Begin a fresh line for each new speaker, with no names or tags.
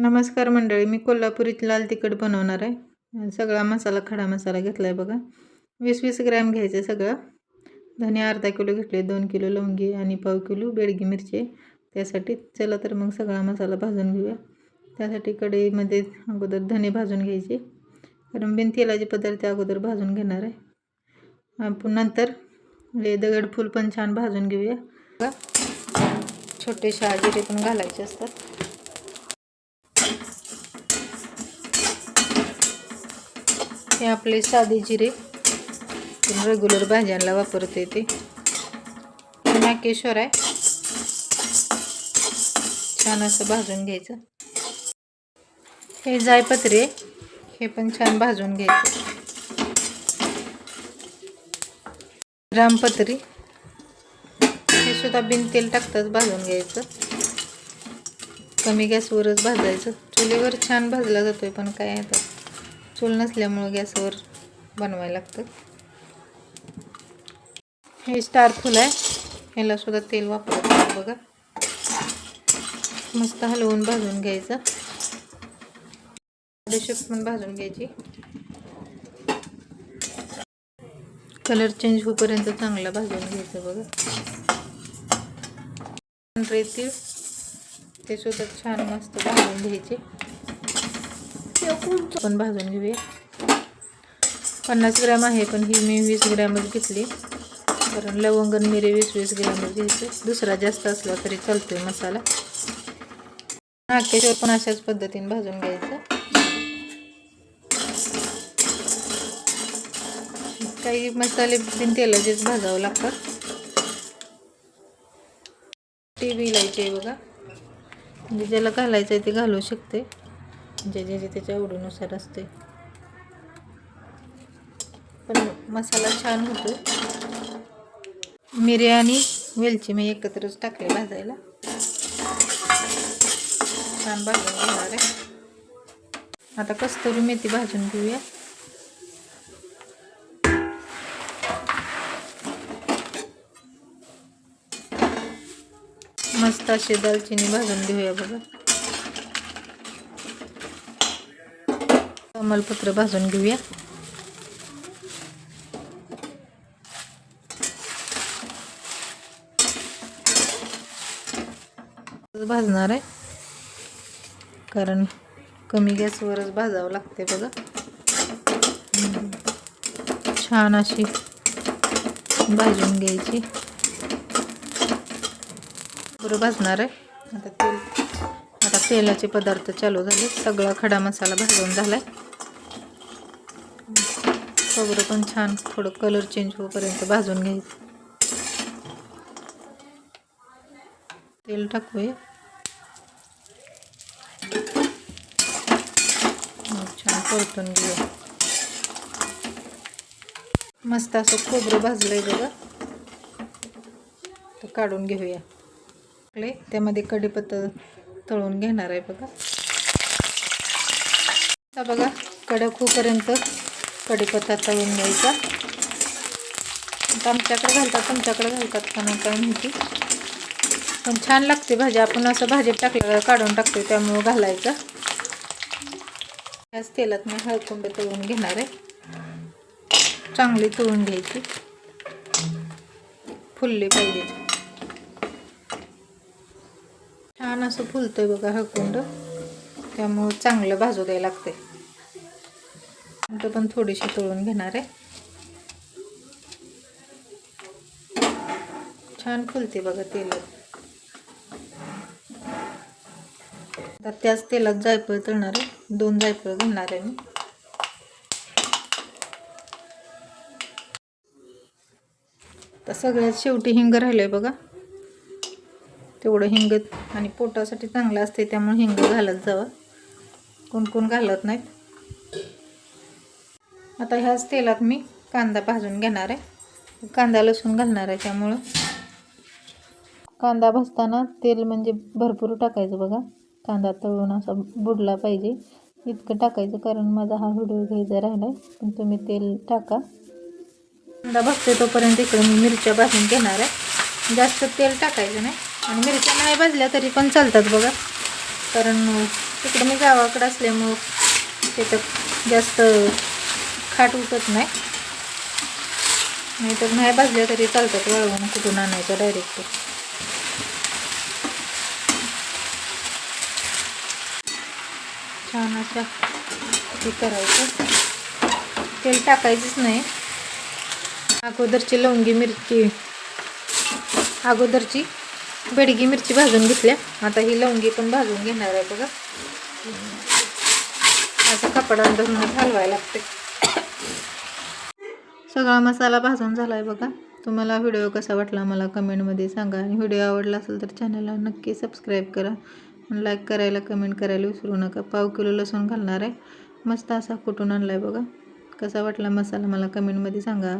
नमस्कार मंडळी मी कोल्हापुरीत लाल तिखट बनवणार आहे. सगळा मसाला खडा मसाला घेतला आहे बघा. वीस वीस ग्रॅम घ्यायचं आहे सगळं. धने अर्धा किलो घेतले दोन किलो लवंगी आणि पाव किलो बेडगी मिरची. त्यासाठी चला तर मग सगळा मसाला भाजून घेऊया. त्यासाठी कढईमध्ये अगोदर धने भाजून घ्यायचे. कारण बिन तेलाचे पदार्थ अगोदर भाजून घेणार आहे. आपण नंतर हे दगडफूल पण छान भाजून घेऊया. बघा छोटे शहाजिरे पण घालायचे असतात. हे आपले साधे जिरे रेग्युलर भाज्यांना वापरते ते नाकेश्वर आहे. छान असं भाजून घ्यायचं. हे जायपत्रे हे पण छान भाजून घ्यायचं. रामपत्री हे सुद्धा बिन तेल टाकताच भाजून घ्यायचं. कमी गॅसवरच भाजायचं. चुलीवर छान भाजला जातोय पण काय आहे चूल नसल्यामुळं गॅसवर बनवायला लागतं. हे स्टार फुल आहे. ह्याला सुद्धा तेल वापरत बघा. मस्त हलवून भाजून घ्यायचं. पण भाजून घ्यायची. कलर चेंज होईपर्यंत चांगला भाजून घ्यायचं बघा. तीळ ते सुद्धा छान मस्त भाजून घ्यायचे. पण भाजून घेऊया. पन्नास ग्रॅम आहे पण ही मी वीस ग्रॅमच घेतली. कारण लवंगन मिरे वीस वीस ग्रॅमच घ्यायचे. दुसरा जास्त असला तरी चालतोय मसाला. नाकेश्वर पण अशाच पद्धतीने भाजून घ्यायचं. काही मसाले बिन तेलाचेच भाजावं लागतात. टी व्ही लायचे बघा. म्हणजे ज्याला घालायचं आहे ते घालू शकते. जे जे जे त्याच्या आवडीनुसार असते. पण मसाला छान होतो. मिरे आणि वेलची मी एकत्रच टाकले भाजायला. छान भाजून घेणार आहे. आता कस्तुरी मेथी भाजून घेऊया. मस्त अशी दालचिनी भाजून घेऊया बघा. तमालपत्र भाजून घेऊया. भाजणार आहे. कारण कमी गॅसवरच भाजावं लागते बघा. छान अशी भाजून घ्यायची. बरं भाजणार आहे. आता तेल आता तेलाचे पदार्थ चालू झाले सगळा खडा मसाला भाजून झाला आहे खोबरं पण छान थोडं कलर चेंज होईपर्यंत भाजून घ्यायचं. तेल टाकूया. छान परतून घेऊया मस्त असं खोबरं भाजलंय बघा. तर काढून घेऊया. त्यामध्ये कढीपत्ता तळून घेणार आहे बघा. बघा कडक होईपर्यंत कढीपत्ता तळून घ्यायचा. आमच्याकडे घालतात तुमच्याकडे घालतात का नाही काय माहिती. पण छान लागते भाजी. आपण असं भाजीत टाकलं काढून टाकतो त्यामुळं घालायचं. त्याच तेलात मी हळकुंबे तळून घेणार आहे. चांगली तळून घ्यायची. फुलली पाहिजे. छान असं फुलतोय बघा हळकुंड. त्यामुळं चांगलं भाजू द्यायला लागते पण थोडीशी तळून घेणार आहे. छान फुलते बघा तेलात आता त्याच तेलात जायफळ तळणार आहे. दोन जायफळ घालणार आहे मी. तर सगळ्यात शेवटी हिंग राहिलं आहे बघा. तेवढं हिंग आणि पोटासाठी चांगलं असते त्यामुळे हिंग घालत जावं. कोण कोण घालत नाहीत. आता ह्याच तेलात मी कांदा भाजून घेणार आहे. कांदा लसूण घालणार आहे त्यामुळं. कांदा भाजताना तेल म्हणजे भरपूर टाकायचं बघा. कांदा तळून असा बुडला पाहिजे. इतकं टाकायचं कारण माझा हा व्हिडिओ घ्यायचा राहिला आहे पण तुम्ही तेल टाका. कांदा भाजते तोपर्यंत इकडे मी मिरच्या भाजून घेणार आहे. जास्त तेल टाकायचं नाही. आणि मिरच्या नाही भाजल्या तरी पण चालतात बघा. कारण तिकडं मी गावाकडं असल्यामुळं तिथं जास्त खाट उठत नाही. नाहीतर नाही भाजल्या तरी चालतात वळवून कुठून आणायचं डायरेक्ट छान असं हे करायचं. तेल टाकायचंच नाही. अगोदरची लवंगी मिरची अगोदरची बेडगी मिरची भाजून घेतल्या. आता ही लवंगी पण भाजून घेणार आहे बघा. असं कपडा धरूनच हलवायला लागते सगळा मसाला भाजून झाला आहे बघा. तुम्हाला व्हिडिओ कसा वाटला मला कमेंटमध्ये सांगा. आणि व्हिडिओ आवडला असेल तर चॅनलला नक्की सबस्क्राईब करा. लाईक करायला कमेंट करायला विसरू नका. पाव किलो लसूण घालणार आहे. मस्त असा कुटून आणला आहे बघा. कसा वाटला मसाला मला कमेंटमध्ये सांगा.